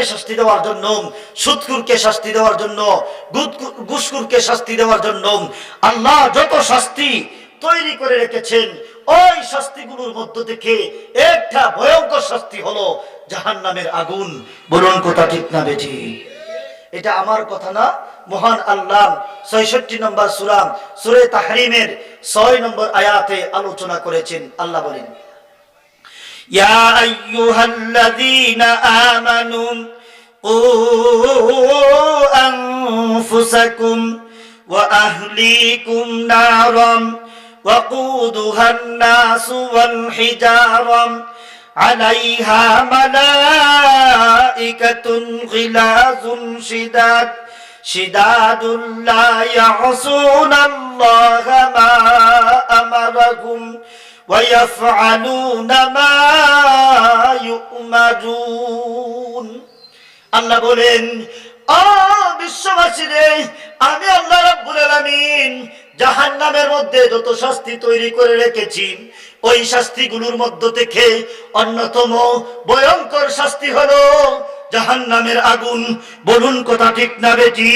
বেইমানকে শাস্তি দেওয়ার জন্য? সুৎকুরকে শাস্তি দেওয়ার জন্য? ঘুষখোরকে শাস্তি দেওয়ার জন্য? আল্লাহ যত শাস্তি তৈরি করে রেখেছেন, ওই শাস্তিগুলোর মধ্য থেকে একটা ভয়ঙ্কর শাস্তি হলো জাহান্নামের আগুন। বলুন, কথা ঠিক না বেঠি? এটা আমার কথা না, মহান আল্লাহ ছয়ষট্টি নম্বর সুরাম সুরে তাহরিমের ছয় নম্বর আয়াতে আলোচনা করেছেন। আল্লাহ বলেন يا أيها الذين آمنوا قوا أنفسكم وأهليكم نارا وقودها الناس والحجارة عليها ملائكة غلاظ شداد شداد لا يعصون الله ما أمرهم ويفعلون ما يؤمرون আল্লাহ বলেন ও বিশ্ববাসী রে আমি আল্লাহ রাব্বুল আলামিন জাহান্নামের মধ্যে যত শাস্তি তৈরি করে রেখেছি ওই শাস্তিগুলোর মধ্য থেকে অন্যতম ভয়ঙ্কর শাস্তি হলো জাহান্নামের আগুন বলুন কথা ঠিক না বেটি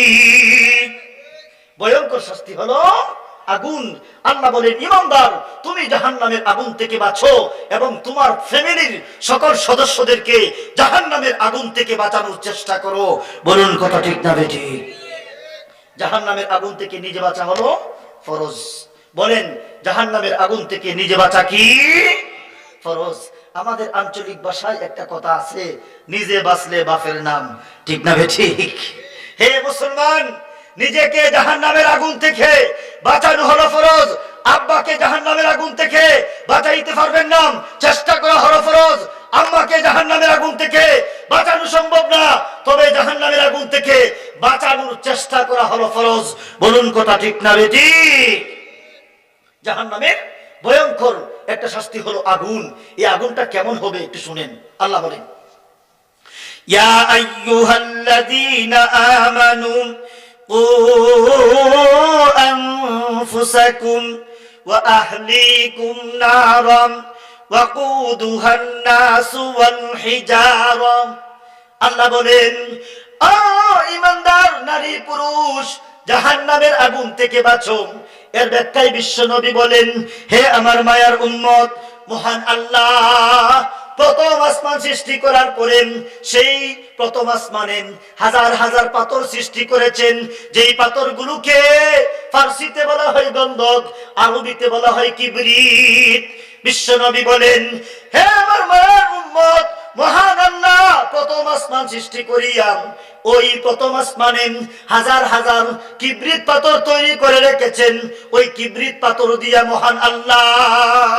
ভয়ঙ্কর শাস্তি হলো আগুন। আল্লাহ বলেন, ইমানদার, তুমি জাহান্নামের আগুন থেকে বাঁচো এবং তোমার ফ্যামিলির সকল সদস্যদেরকে জাহান্নামের আগুন থেকে বাঁচানোর চেষ্টা করো। বলুন, কথা ঠিক না বেটি জাহান্নামের আগুন থেকে নিজে বাঁচা হলো ফরজ। বলেন, জাহান্নামের আগুন থেকে নিজে বাঁচা কি ফরজ? আমাদের আঞ্চলিক ভাষায় একটা কথা আছে, নিজে বাঁচলে বাপের নাম। ঠিক না বে ঠিক হে মুসলমান, নিজেকে জাহান্নামের আগুন থেকে বাঁচানো হলো ফরজ। আব্বাকে জাহান নামের আগুন থেকে বাঁচাইতে পারবেন না। চেষ্টা করা হলো ফরজ। আম্মাকে জাহান নামের আগুন থেকে বাঁচানো সম্ভব না। তবে জাহান নামের আগুন থেকে বাঁচানোর চেষ্টা করা হলো ফরজ। বলুন কথা ঠিক না বেটি জাহান্নামের ভয়ঙ্কর একটা শাস্তি হলো আগুন। এই আগুনটা কেমন হবে একটু শুনেন। আল্লাহ বলেন, ইয়া আইয়ুহাল্লাযীনা আমানু قوا أنفسكم وأهليكم نارا وقودها الناس والحجارة আল্লাহ বলেন ও ইমানদার নারী পুরুষ জাহান্নামের আগুন থেকে বাঁচো এর ব্যাখ্যায় বিশ্ব নবী বলেন হে আমার মায়ার উম্মত মহান আল্লাহ প্রথম আসমান সৃষ্টি করার পরে সেই প্রথম আসমানে হাজার হাজার পাথর সৃষ্টি করেছেন। যেই পাথরগুলোকে ফার্সিতে বলা হয় গন্ধক, আরবিতে বলা হয় কিবরিত। বিশ্বনবী বলেন, হে আমার মায়ের উম্মত, মহান আল্লাহ, প্রথম আসমান সৃষ্টি করিয়াম। ওই প্রথম আসমানে হাজার হাজার কিবরিত পাথর তৈরি করে রেখেছেন। ওই কিবরিত পাথর দিয়া মহান আল্লাহ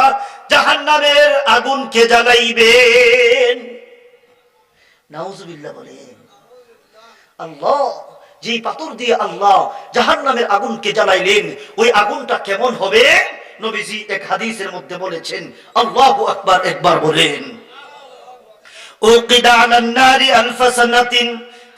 জাহান্নামের আগুনকে জ্বালাইবেন? নাউজুবিল্লাহ বলেন, আল্লাহ যে পাথর দিয়ে আল্লাহ জাহান্নামের আগুনকে জ্বালাইলেন, ওই আগুনটা কেমন হবে? নবীজি এক হাদিসের মধ্যে বলেছেন, আল্লাহ আকবার একবার বলেন উকিদা আলান নারি আলফা সানাতিন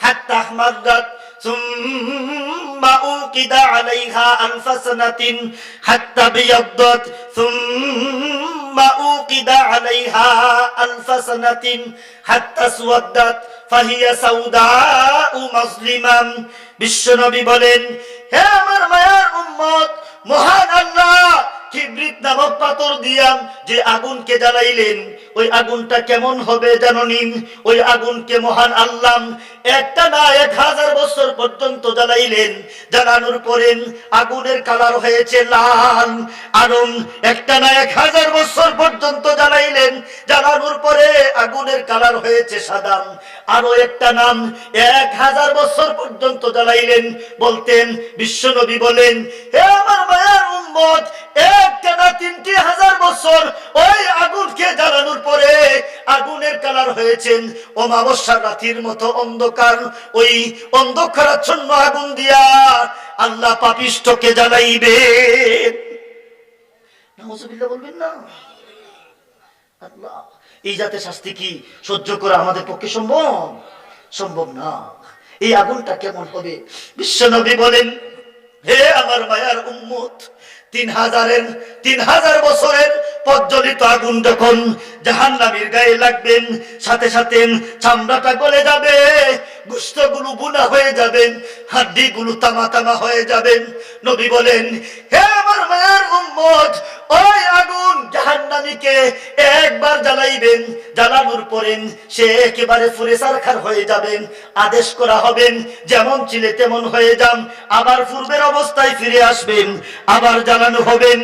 হাত্তা আহমাদাত ثم ثم أوقد عليها أنف سنة حتى بيضت ثم أوقد عليها ألف سنة حتى سودت فهي سوداء مظلما بالشنب بلن يا مرميار أمت مهان الله কিবরিত নামক পাথর দিয়াম, যে আগুনকে জ্বালাইলেন। ওই আগুনটা কেমন হবে জাননি ওই আগুনকে মহান আল্লাহ একটা না এক হাজার বছর পর্যন্ত জ্বালাইলেন। জ্বালানোর পরে আগুনের কালার হয়েছে লাল। আরম একটা না এক হাজার বছর পর্যন্ত জ্বালাইলেন। জ্বালানোর পরে আগুনের কালার হয়েছে সাদা। আরও একটা নাম, এক হাজার বছর পর্যন্ত জ্বালাইলেন। বলতেন, বিশ্বনবী বলেন, হে আমার মায়ের উম্মত একটা না তিনটি হাজার বছর ওই আগুনকে জ্বালানোর পরে আগুনের কালার হয়েছেন অমাবস্যার রাতির মতো অন্ধকার। ওই অন্ধকারাচ্ছন্ন আগুন দিয়া আল্লাহ পাপিষ্টকে জ্বালাইবে বলবেন না। আল্লাহ, এই জাতের শাস্তি কি সহ্য করা আমাদের পক্ষে সম্ভব? সম্ভব না। এই আগুনটা কেমন হবে? বিশ্বনবী বলেন হে আমার মায়ার উম্মত, তিন হাজারের, তিন হাজার বছরের প্রজ্বলিত আগুন যখন জাহান নামির গায়ে লাগবেন, সাথে সাথে চামড়াটা গলে যাবে, গুস্তগুলো বুনা হয়ে যাবেন হাড্ডিগুলো তামা তামা হয়ে যাবেন নবী বলেন, হে আমার মায়ের জ্বালাইবেন জ্বালানোর পরে সে একেবারে ফুরে সারখার হয়ে যাবেন। আদেশ করা হবেন যেমন ছিলে তেমন হয়ে যান। আবার পূর্বের অবস্থায় ফিরে আসবেন, আবার জ্বালানো হবেন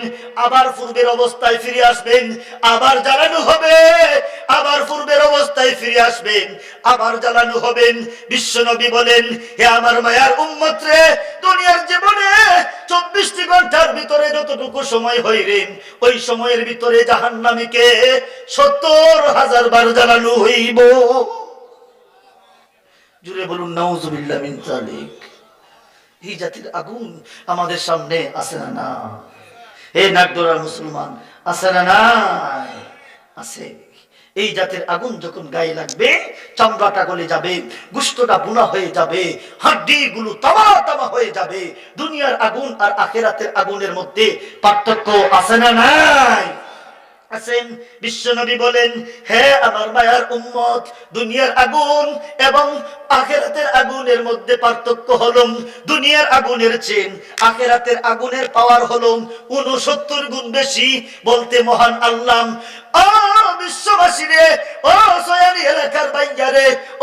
আবার পূর্বের অবস্থায় ফিরে আসবেন, আবার জ্বালানো হবে, আবার পূর্বের অবস্থায় ফিরে আসবেন, আবার জ্বালানো হবেন বিশ্বনবী বলেন, হে আমার মায়ার উম্মত রে, দুনিয়ার জীবনে চব্বিশটি ঘণ্টার ভিতরে যতটুকু সময় হইলেন ওই সময়ের ভিতরে জাহান্নামীকে সত্তর হাজার বার জ্বালানো হইব। জুড়ে বলুন, নাউজুবিল্লাহ এই জাতির আগুন আমাদের সামনে আছে না না হে নাগদোরার মুসলমান, আছে না নাই? আছে। এই জাতের আগুন যখন গায়ে লাগবে, চামড়াটা গলে যাবে, গুস্তটা বুনা হয়ে যাবে হাড্ডি গুলো তামা তামা হয়ে যাবে। দুনিয়ার আগুন আর আখেরাতের আগুনের মধ্যে পার্থক্য আছে না নাই? বিশ্বনবী বলেন, হে আমার মায়ার উম্মত, দুনিয়ার আগুন এবং আখেরাতের আগুনের মধ্যে পার্থক্য হলো দুনিয়ার আগুনের চেন। আখেরাতের আগুনের পাওয়ার হলো উনসত্তর গুণ বেশি, বলতে মহান আল্লাহ বিশ্ববাসী রে ও সয়ানি এলাকার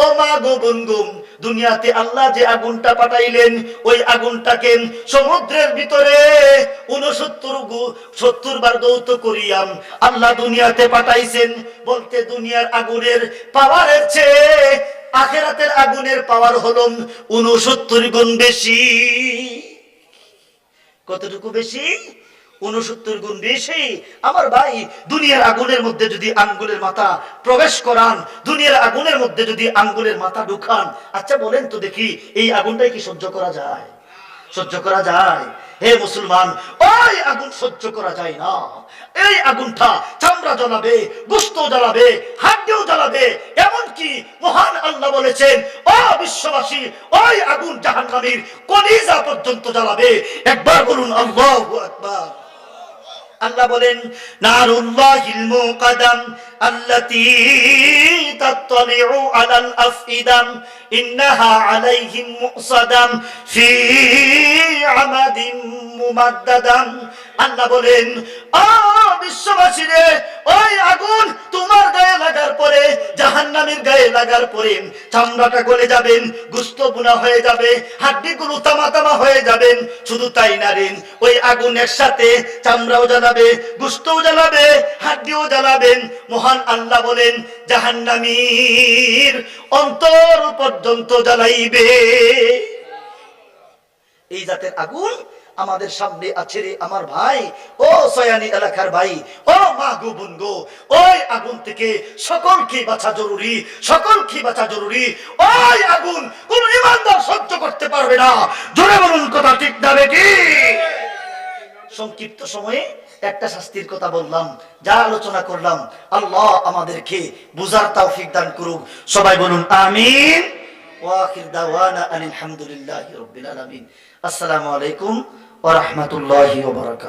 ও মা গো বন্ধু দুনিয়াতে আল্লাহ যে আগুনটা পাঠাইলেন, ওই আগুনটাকে সমুদ্রের ভিতরে উনসত্তর সত্তর বার দৌত করিয়াম। আল্লাহ দুনিয়াতে পাঠাইছেন, বলতে দুনিয়ার আগুনের পাওয়ারের চেয়ে আখেরাতের আগুনের পাওয়ার হলো উনসত্তর গুণ বেশি। কতটুকু বেশি? উনসত্তর গুণ বেশি আমার ভাই দুনিয়ার আগুনের মধ্যে যদি আঙ্গুলের মাথা প্রবেশ করান, দুনিয়ার আগুনের মধ্যে যদি আঙ্গুলের মাথা ঢুকান। আচ্ছা বলেন তো দেখি, এই আগুনটাই কি সহ্য করা যায়? সহ্য করা যায়? হে মুসলমান, ওই আগুন সহ্য করা যায় না। এই আগুনটা চামড়া জ্বালাবে, গুস্ত জ্বালাবে, হাড্ডিও জ্বালাবে, এমনকি মহান আল্লাহ বলেছেন ও বিশ্ববাসী, ওই আগুন জাহান্নামীর কলিজা পর্যন্ত জ্বালাবে। একবার বলুন, আল্লাহু আকবার। আল্লাহ বলেন, নারুল্লাহিল মুকাদাম আল্লাতী তাত্তালিউ আলাল আফইদাম, ইন্নাহা আলাইহিম মুসাদাম, ফি আমাদিম মুমাদ্দাদাম। আল্লাহ বলেন, আ বিশ্ববাসী রে ওই আগুন তোমার গায়ে লাগার পরে, জাহান্নামের গায়ে লাগার পরে চামড়াটা গলে যাবেন, গুস্ত বুনা হয়ে যাবে, হাড্ডিগুলো তামা তামা হয়ে যাবেন। শুধু তাই না ওই আগুনের সাথে চামড়াও জ্বালাবে, গুস্তও জ্বালাবে, হাড্ডিও জ্বালাবেন। মহান আল্লাহ বলেন, জাহান্নামীর অন্তর পর্যন্ত জ্বালাইবে। এই জাতের আগুন আমাদের সামনে আছে রে আমার ভাই। ও সয়ানি এলাকার ভাই, ও মা গো বোন গো, ওই আগুন থেকে সকলকে বাঁচা জরুরি, সকলকে বাঁচা জরুরি। ওই আগুন কোন ইমানদার সহ্য করতে পারবে না। জোরে বলুন, কথা ঠিক না বেটি সংক্ষিপ্ত সময়ে একটা শাস্তির কথা বললাম, যা আলোচনা করলাম। আল্লাহ আমাদেরকে বুঝার তৌফিক দান করুক। সবাই বলুন, আমিন। ওয়াখির দাওয়ানা আলহামদুলিল্লাহি রাব্বিল আলামিন। আসসালামু আলাইকুম ورحمة الله وبركاته.